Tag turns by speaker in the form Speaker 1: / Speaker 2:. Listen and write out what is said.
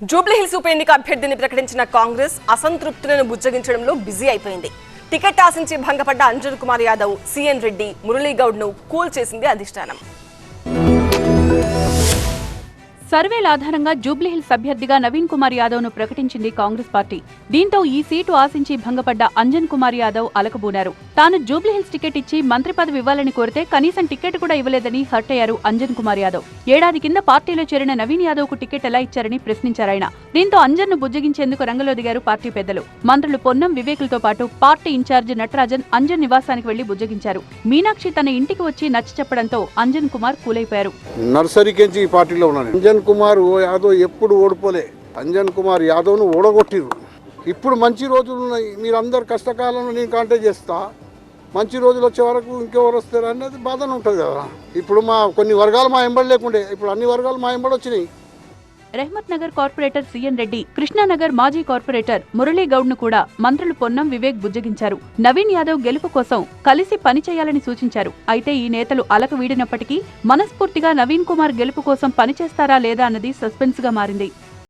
Speaker 1: జూబ్లీహిల్స్ ఉప ఎన్నిక అభ్యర్థిని ప్రకటించిన కాంగ్రెస్ అసంతృప్తులను బుజ్జగించడంలో బిజీ అయిపోయింది. టికెట్ ఆశించి భంగపడ్డ అంజన్ కుమార్ యాదవ్ సిఎన్ రెడ్డి మురళీగౌడ్ను కూల్ చేసింది అధిష్టానం.
Speaker 2: సర్వేల ఆధారంగా జూబ్లీహిల్స్ అభ్యర్థిగా నవీన్ కుమార్ యాదవ్ను ప్రకటించింది కాంగ్రెస్ పార్టీ. దీంతో ఈ సీటు ఆశించి భంగపడ్డ అంజన్ కుమార్ యాదవ్ అలకబూనారు. తాను జూబ్లీహిల్స్ టికెట్ ఇచ్చి మంత్రి పదవి ఇవ్వాలని కోరితే కనీసం టికెట్ కూడా ఇవ్వలేదని హర్ట్ అయ్యారు అంజన్ కుమార్ యాదవ్. ఏడాది కింద పార్టీలో చేరిన నవీన్ యాదవ్కు టికెట్ ఎలా ఇచ్చారని ప్రశ్నించారాయన దీంతో అంజన్ను బుజ్జగించేందుకు రంగంలో దిగారు పార్టీ పెద్దలు. మంత్రులు పొన్నం వివేకులతో పాటు పార్టీ ఇన్ఛార్జ్ నటరాజన్ అంజన్ నివాసానికి వెళ్ళి బుజ్జగించారు. మీనాక్షి తన ఇంటికి వచ్చి నచ్చ చెప్పడంతో అంజన్ కుమార్ కూలైపోయారు.
Speaker 3: నర్సరీ పార్టీలో ఉన్నాను. అంజన్ కుమార్ యాదవ్ ఎప్పుడు ఓడిపోలే. అంజన్ కుమార్ యాదవ్ను ఓడగొట్టిరు ఇప్పుడు మంచి రోజులు ఉన్నాయి. మీరందరు కష్టకాలంలో నేను కాంటాక్ట్ చేస్తా. మంచి రోజులు వచ్చే వరకు ఇంకెవరు వస్తారు అనేది బాధనే ఉంటుంది కదా. ఇప్పుడు మా కొన్ని వర్గాలు మా ఎంబడి లేకుండే. ఇప్పుడు అన్ని వర్గాలు మా ఎంబడి వచ్చినాయి.
Speaker 2: రెహమత్ నగర్ కార్పొరేటర్ సీఎన్ రెడ్డి కృష్ణానగర్ మాజీ కార్పొరేటర్ మురళీ గౌడ్ను కూడా మంత్రులు పొన్నం వివేక్ బుజ్జగించారు. నవీన్ యాదవ్ గెలుపు కోసం కలిసి పనిచేయాలని సూచించారు. అయితే ఈ నేతలు అలక వీడినప్పటికీ మనస్ఫూర్తిగా నవీన్ కుమార్ గెలుపు కోసం పనిచేస్తారా లేదా అన్నది సస్పెన్స్గా మారింది.